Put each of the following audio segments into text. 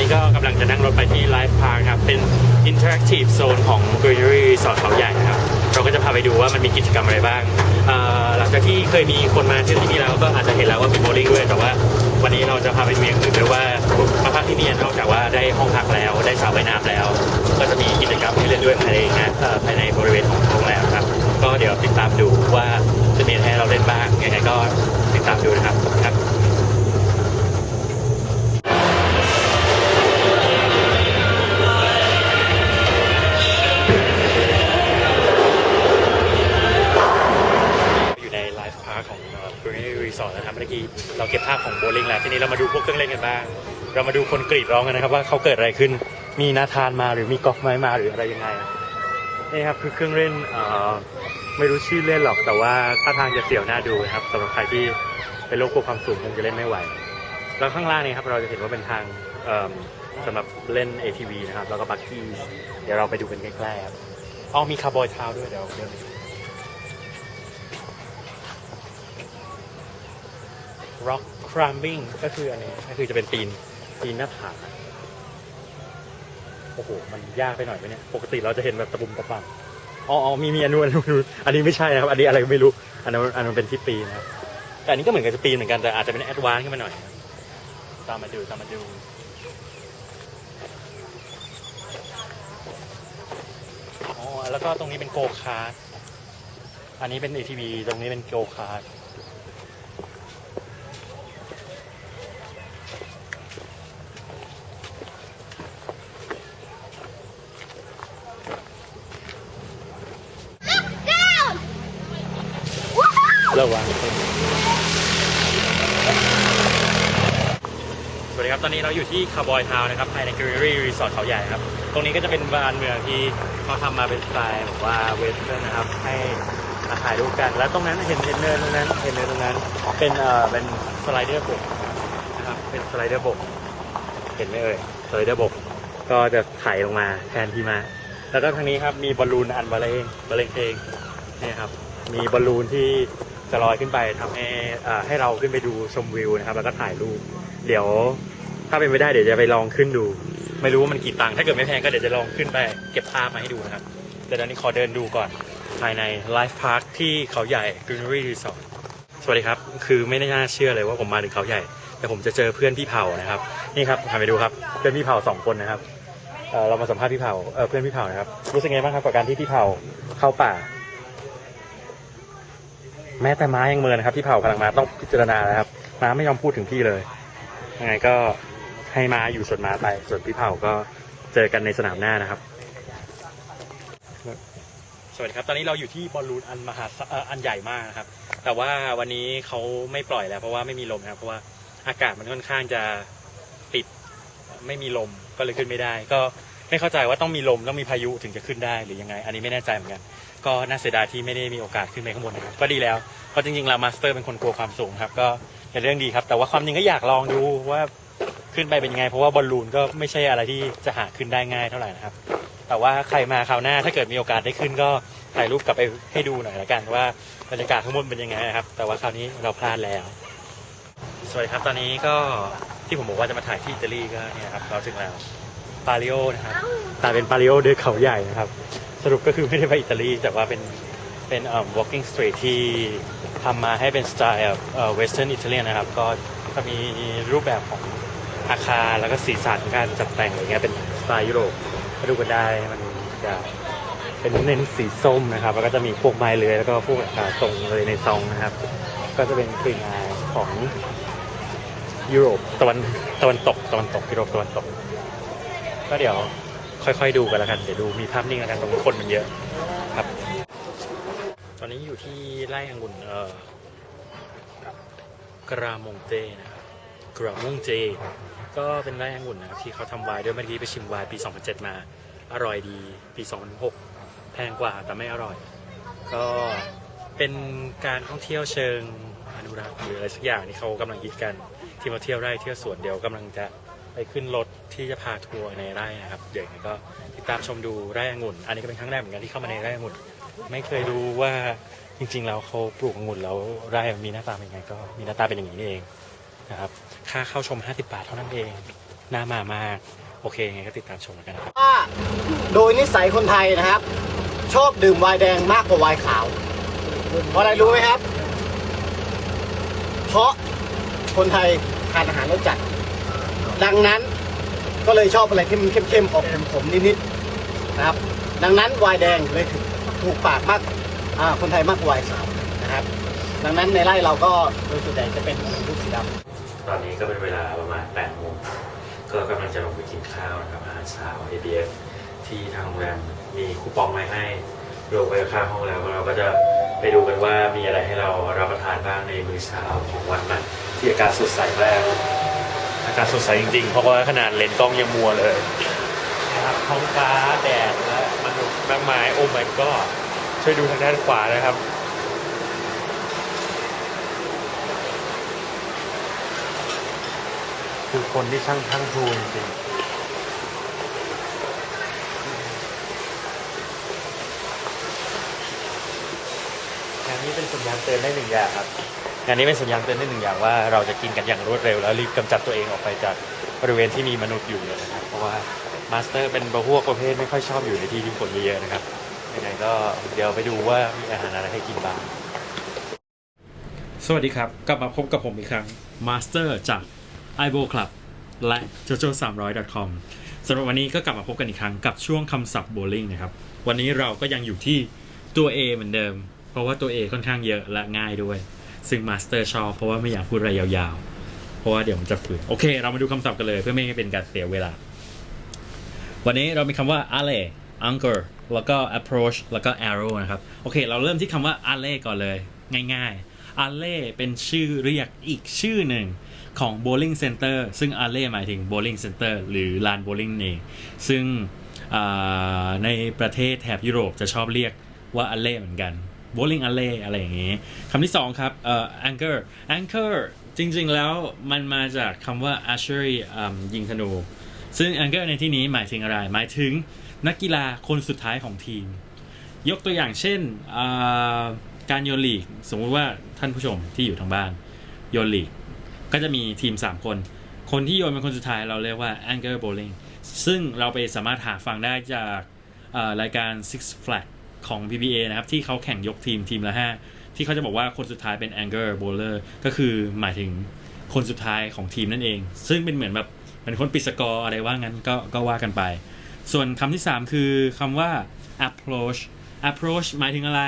นี้ก็กำลังจะนั่งรถไปที่ไลฟ์พาร์คครับ เป็น Interactive Zone ของ Greenery Resort เขาใหญ่ครับ เราก็จะพาไปดูว่ามันมีกิจกรรมอะไรบ้างเอ่อหลังจากที่เคยมีคนมาเที่ยวที่นี่แล้วก็อาจจะเห็นแล้วว่ามีโบว์ลิ่งด้วย แต่ว่าวันนี้เราจะพาไปดูอย่างอื่นด้วยว่ามาพักที่นี่นอกจากว่าได้ห้องพักแล้ว ได้สระว่ายน้ำแล้ว ก็จะมีกิจกรรมให้เล่นด้วยภายในงานเอ่อภายในบริเวณของโรงแรมครับ ก็เดี๋ยวติดตามดูว่าจะมีอะไรให้เราเล่นบ้างยังไงก็ติดตามดูนะครับ กี้เราเก็บภาพของโบลิ่งแล้วทีนี้เรามาดูพวกเครื่องเล่นกันบ้าง เรามาดูคนกรีดร้องกันนะครับว่าเขาเกิดอะไรขึ้น มีนาธานมาหรือมีกอล์ฟไม้มาหรืออะไรยังไงนี่ครับคือเครื่องเล่นไม่รู้ชื่อเล่นหรอกแต่ว่าท่าทางจะเสียวหน้าดูนะครับสำหรับใครที่เป็นโรคกลัวความสูงคงจะเล่นไม่ไหว แล้วข้างล่างนี่ครับเราจะเห็นว่าเป็นทางสำหรับเล่น ATV นะครับแล้วก็บักกี้เดี๋ยวเราไปดูกันใกล้ๆครับอ๋อมีคาร์บอยเท้าด้วยเดี๋ยวเดินไปดู rock climbing ก็คืออันนี้ก็คือจะเป็นปีนปีนหน้าผาโอ้โห มันยากไปหน่อยไหมเนี่ย ปกติเราจะเห็นแบบตะบุมตะบังอ๋ออ๋อมีมีอันนู้นอันนู้นอันนี้ไม่ใช่นะครับ อันนี้อะไรก็ไม่รู้ อันนั้นอันนั้นเป็นที่ปีนนะครับ แต่อันนี้ก็เหมือนกับจะปีนเหมือนกัน แต่อาจจะเป็นแอดวานซ์ขึ้นมาหน่อย ตามมาดูตามมาดูอ๋อแล้วก็ตรงนี้เป็นโกคาร์ดอันนี้เป็น ATV ตรงนี้เป็นโกคาร์ด ระวังสวัสดีครับตอนนี้เราอยู่ที่คาร์บอยทาวน์นะครับภายในกรีรี่รีสอร์ทเขาใหญ่ครับ ตรงนี้ก็จะเป็นบานเมืองที่เขาทำมาเป็นสไตล์แบบว่าเวสเทิร์นนะครับ ให้มาถ่ายรูปกัน แล้วตรงนั้นเห็นเห็นเนินตรงนั้นเห็นเนินตรงนั้นเป็นเอ่อเป็นสไลเดอร์บกนะครับเป็นสไลเดอร์บกเห็นไหมเอ่ยสไลเดอร์บกก็จะถ่ายลงมาแทนที่มา แล้วก็ทางนี้ครับมีบอลลูนอันบรรเลงบรรเลงเพลงนี่ครับมีบอลลูนที่ จะลอยขึ้นไปทำให้ให้เราขึ้นไปดูชมวิวนะครับ แล้วก็ถ่ายรูปเดี๋ยวถ้าเป็นไปได้เดี๋ยวจะไปลองขึ้นดู ไม่รู้ว่ามันกี่ตังค์ถ้าเกิดไม่แพงก็เดี๋ยวจะลองขึ้นไปเก็บภาพมาให้ดูนะครับแต่ตอนนี้ขอเดินดูก่อนภายในไลฟ์พาร์คที่เขาใหญ่ Greenery Resort สวัสดีครับ คือไม่น่าเชื่อเลยว่าผมมาถึงเขาใหญ่ แต่ผมจะเจอเพื่อนพี่เผานะครับ นี่ครับพาไปดูครับ เพื่อนพี่เผาสองคนนะครับเออเรามาสัมภาษณ์พี่เผาเออเพื่อนพี่เผานะครับ รู้สึกไงบ้างครับกับการที่พี่เผาเข้าป่า แม้แต่ม้ายังเมินนะครับพี่เผากำลังมาต้องพิจารณานะครับม้าไม่ยอมพูดถึงพี่เลยยังไงก็ให้ม้าอยู่ส่วนม้าไป ส่วนพี่เผาก็เจอกันในสนามหน้านะครับ สวัสดีครับ ตอนนี้เราอยู่ที่บอลลูนอันมหาอันใหญ่มากนะครับ แต่ว่าวันนี้เขาไม่ปล่อยแล้ว เพราะว่าไม่มีลมนะครับเพราะว่าอากาศมันค่อนข้างจะปิดไม่มีลมก็เลยขึ้นไม่ได้ ก็ไม่เข้าใจว่าต้องมีลมต้องมีพายุถึงจะขึ้นได้หรือยังไง อันนี้ไม่แน่ใจเหมือนกัน ก็น่าเสียดายที่ไม่ได้มีโอกาสขึ้นไปข้างบนนะครับก็ดีแล้วเพราะจริงๆเรามาสเตอร์เป็นคนกลัวความสูงครับก็เป็นเรื่องดีครับ แต่ว่าความจริงก็อยากลองดูว่าขึ้นไปเป็นยังไง เพราะว่าบอลลูนก็ไม่ใช่อะไรที่จะหาขึ้นได้ง่ายเท่าไหร่นะครับ แต่ว่าใครมาคราวหน้าถ้าเกิดมีโอกาสได้ขึ้นก็ถ่ายรูปกลับไปให้ดูหน่อยละกันว่าบรรยากาศข้างบนเป็นยังไงนะครับ แต่ว่าคราวนี้เราพลาดแล้ว สวัสดีครับตอนนี้ก็ที่ผมบอกว่าจะมาถ่ายที่อิตาลีก็เนี่ยครับเราถึงแล้วปาริโอนะครับแต่เป็นปาริโอด้วยเขาใหญ่นะครับ สรุปก็คือไม่ได้ไปอิตาลี แต่ว่าเป็นเป็นอ่อ walking street ที่ทำมาให้เป็นสไตล์เอ่อ western Italian นะครับ ก็จะมีรูปแบบของอาคารแล้วก็สีสันการจัดแต่งอะไรเงี้ยเป็นสไตล์ยุโรปมาดูกันได้มันจะเป็นเน้นสีส้มนะครับ แล้วก็จะมีพวกไม้เลื้อยแล้วก็พวกอ่าทรงเลยในซองนะครับ ก็จะเป็นกลิ่นอายของยุโรปตะวันตะวันตกตะวันตกยุโรปตะวันตก ก็เดี๋ยว ค่อยๆดูกันแล้วกันเดี๋ยวดูมีภาพนิ่งแล้วกันตรงคนมันเยอะครับ ตอนนี้อยู่ที่ไร่องุ่นเออกรามงเจนะครับกรามงเจ ก็เป็นไร่องุ่นนะครับที่เขาทำไวน์ด้วยเมื่อกี้ไปชิมไวน์ปี 2007 มา อร่อยดีปี 2006 แพงกว่าแต่ไม่อร่อย ก็เป็นการท่องเที่ยวเชิงอนุรักษ์หรืออะไรสักอย่างที่เขากำลังฮิตกันที่มาเที่ยวไร่เที่ยวสวนเดี๋ยวกำลังจะ ขึ้นรถที่จะพาทัวร์ในไร่นะครับเดี๋ยวยังไงก็ติดตามชมดูไร่องุ่น อันนี้ก็เป็นครั้งแรกเหมือนกันที่เข้ามาในไร่องุ่น ไม่เคยรู้ว่าจริงๆแล้วเขาปลูกองุ่นแล้วไร่มันมีหน้าตาเป็นยังไงก็มีหน้าตาเป็นอย่างนี้นี่เองนะครับค่าเข้าชม 50 บาทเท่านั้นเองน่ามามาก โอเคยังไงก็ติดตามชมกันนะครับว่าโดยนิสัยคนไทยนะครับ ชอบดื่มไวน์แดงมากกว่าไวน์ขาวเพราะอะไรรู้ไหมครับ เพราะคนไทยทานอาหารรสจัด ดังนั้นก็เลยชอบอะไรที่มันเข้มๆออกขมๆนิดๆนะครับ ดังนั้นวน์แดงเลยถูกถูกปากมากอ่าคนไทยมากกว่าวน์ขาวนะครับ ดังนั้นในไร่เราก็โดยส่วนใหญ่จะเป็นลูกสีดำตอนนี้ก็เป็นเวลาประมาณ8โมงก็กำลังจะลงไปกินข้าวนะครับอาหารเช้า ABF ที่ทางโรงแรมมีคูปองไว้ให้รวมไปกับค่าห้องแล้วเราก็จะไปดูกันว่ามีอะไรให้เรารับประทานบ้างในมื้อเช้าของวันนั้นที่อากาศสดใสมาก กาศสดใสจริงๆ เพราะว่าขนาดเลนส์กล้องยังมัวเลยนะครับท้องฟ้าแดดและมนุษย์มากมายโอ้ my god ช่วยดูทางด้านขวานะครับคือคนที่ช่างทั้งทูจริงงานนี้เป็นสัญญาณเตือนได้หนึ่งอย่างครับ งานนี้เป็นสัญญาณเตือนได้หนึ่งอย่างว่าเราจะกินกันอย่างรวดเร็ว แล้วรีบกำจัดตัวเองออกไปจากบริเวณที่มีมนุษย์อยู่เลยนะครับเพราะว่ามาสเตอร์เป็นพวกประเภทไม่ค่อยชอบอยู่ในที่ที่คนเยอะๆนะครับยังไงก็เดี๋ยวไปดูว่ามีอาหารอะไรให้กินบ้าง สวัสดีครับ กลับมาพบกับผมอีกครั้ง Master จาก i b o Club และ jojo 300 com สำหรับวันนี้ก็กลับมาพบกันอีกครั้งกับช่วงคำศัพท์โบลิ่งนะครับวันนี้เราก็ยังอยู่ที่ตัว A เหมือนเดิม เพราะว่าตัว A ค่อนข้างเยอะและง่ายด้วย ซึ่ง Master ชอบเพราะว่าไม่อยากพูดอะไรยาวๆ เพราะว่าเดี๋ยวมันจะฝืนโอเค เรามาดูคำศัพท์กันเลยเพื่อไม่ให้เป็นการเสียเวลา วันนี้เรามีคำว่า alle anchor แล้วก็ approach แล้วก็ arrow นะครับ โอเค เราเริ่มที่คำว่า alle ก่อนเลย ง่ายๆ alle เป็นชื่อเรียกอีกชื่อหนึ่งของ bowling center ซึ่ง alle หมายถึง bowling center หรือลาน bowling เองซึ่งในประเทศแถบยุโรปจะชอบเรียกว่า alle เหมือนกัน bowling alle อะไรอย่างงี้คำที่สองครับเอ่อ anchor anchor จริง ๆ แล้วมันมาจากคำว่า archery ยิงธนู ซึ่ง anchor ในที่นี้หมายถึงอะไร หมายถึงนักกีฬาคนสุดท้ายของทีม ยกตัวอย่างเช่นการโยนลีก สมมุติว่าท่านผู้ชมที่อยู่ทางบ้านโยนลีก ก็จะมีทีม 3 คน คนที่โยนเป็นคนสุดท้ายเราเรียกว่า anchor bowling ซึ่งเราไปสามารถหาฟังได้จากรายการ Six Flag ของ PBA นะครับ ที่เขาแข่งยกทีมทีมละ 5 ที่เขาจะบอกว่าคนสุดท้ายเป็น anchor bowler ก็คือหมายถึงคนสุดท้ายของทีมนั่นเอง ซึ่งเป็นเหมือนแบบเป็นคนปิดสกอร์อะไรว่างั้นก็ก็ว่ากันไป ส่วนคำที่ 3 คือคำว่า approach approach หมายถึงอะไร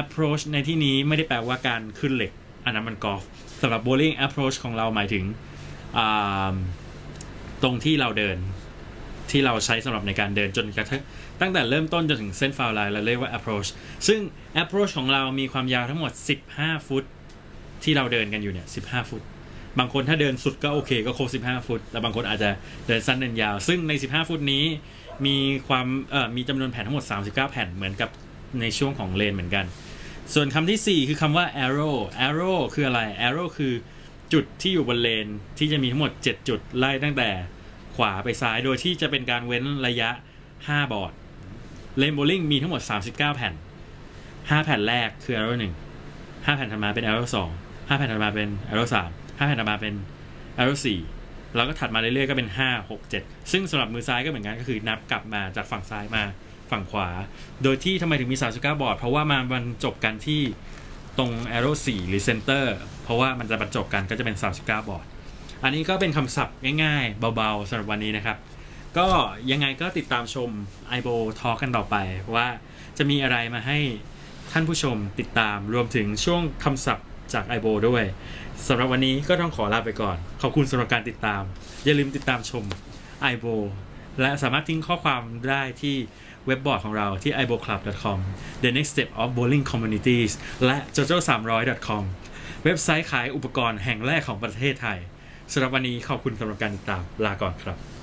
approach ในที่นี้ไม่ได้แปลว่าการขึ้นเหล็ก อันนั้นมันกอล์ฟสำหรับ bowling approach ของเราหมายถึงตรงที่เราเดิน ที่เราใช้สำหรับในการเดินจนกระทั่งตั้งแต่เริ่มต้นจนถึงเส้นฟาวไลน์เราเรียกว่า approach ซึ่ง approach ของเรามีความยาวทั้งหมด 15 ฟุต ที่เราเดินกันอยู่เนี่ย 15 ฟุต บางคนถ้าเดินสุดก็โอเคก็ครบ15 ฟุต แต่บางคนอาจจะเดินสั้นเดินยาว ซึ่งใน 15 ฟุตนี้มีความเอ่อมีจำนวนแผ่นทั้งหมด 39 แผ่นเหมือนกับในช่วงของเลนเหมือนกัน ส่วนคำที่ 4 คือคำว่า arrow arrow คืออะไร arrow คือจุดที่อยู่บนเลนที่จะมีทั้งหมด 7 จุดไล่ตั้งแต่ ขวาไปซ้ายโดยที่จะเป็นการเว้นระยะ 5 บอร์ดเลนโบลิ่งมีทั้งหมด 39 แผ่น 5 แผ่นแรกคือ arrow 1 5 แผ่นถัดมาเป็น arrow 2 5 แผ่นถัดมาเป็น arrow 3 5 แผ่นถัดมาเป็น arrow 4 แล้วก็ถัดมาเรื่อยๆก็เป็น 5 6 7 ซึ่งสำหรับมือซ้ายก็เหมือนกันก็คือนับกลับมาจากฝั่งซ้ายมาฝั่งขวา โดยที่ทำไมถึงมี 39 บอร์ด เพราะว่ามาบรรจบกันที่ตรง arrow 4 หรือ center เพราะว่ามันจะบรรจบกันก็จะเป็น 39 บอร์ด อันนี้ก็เป็นคำศัพท์ง่ายๆ เบาๆสำหรับวันนี้นะครับ ก็ยังไงก็ติดตามชม i b o Talk กันต่อไป ว่าจะมีอะไรมาให้ท่านผู้ชมติดตามรวมถึงช่วงคำศัพท์จาก i b o ด้วยสำหรับวันนี้ก็ต้องขอลาไปก่อน ขอบคุณสำหรับการติดตาม อย่าลืมติดตามชม i b o และสามารถทิ้งข้อความได้ที่เว็บบอร์ดของเราที่ iboclub.com the next step of bowling communities และ jojo300.com เว็บไซต์ขายอุปกรณ์แห่งแรกของประเทศไทย สำหรับวันนี้ขอบคุณสำหรับการติดตามลาก่อนครับ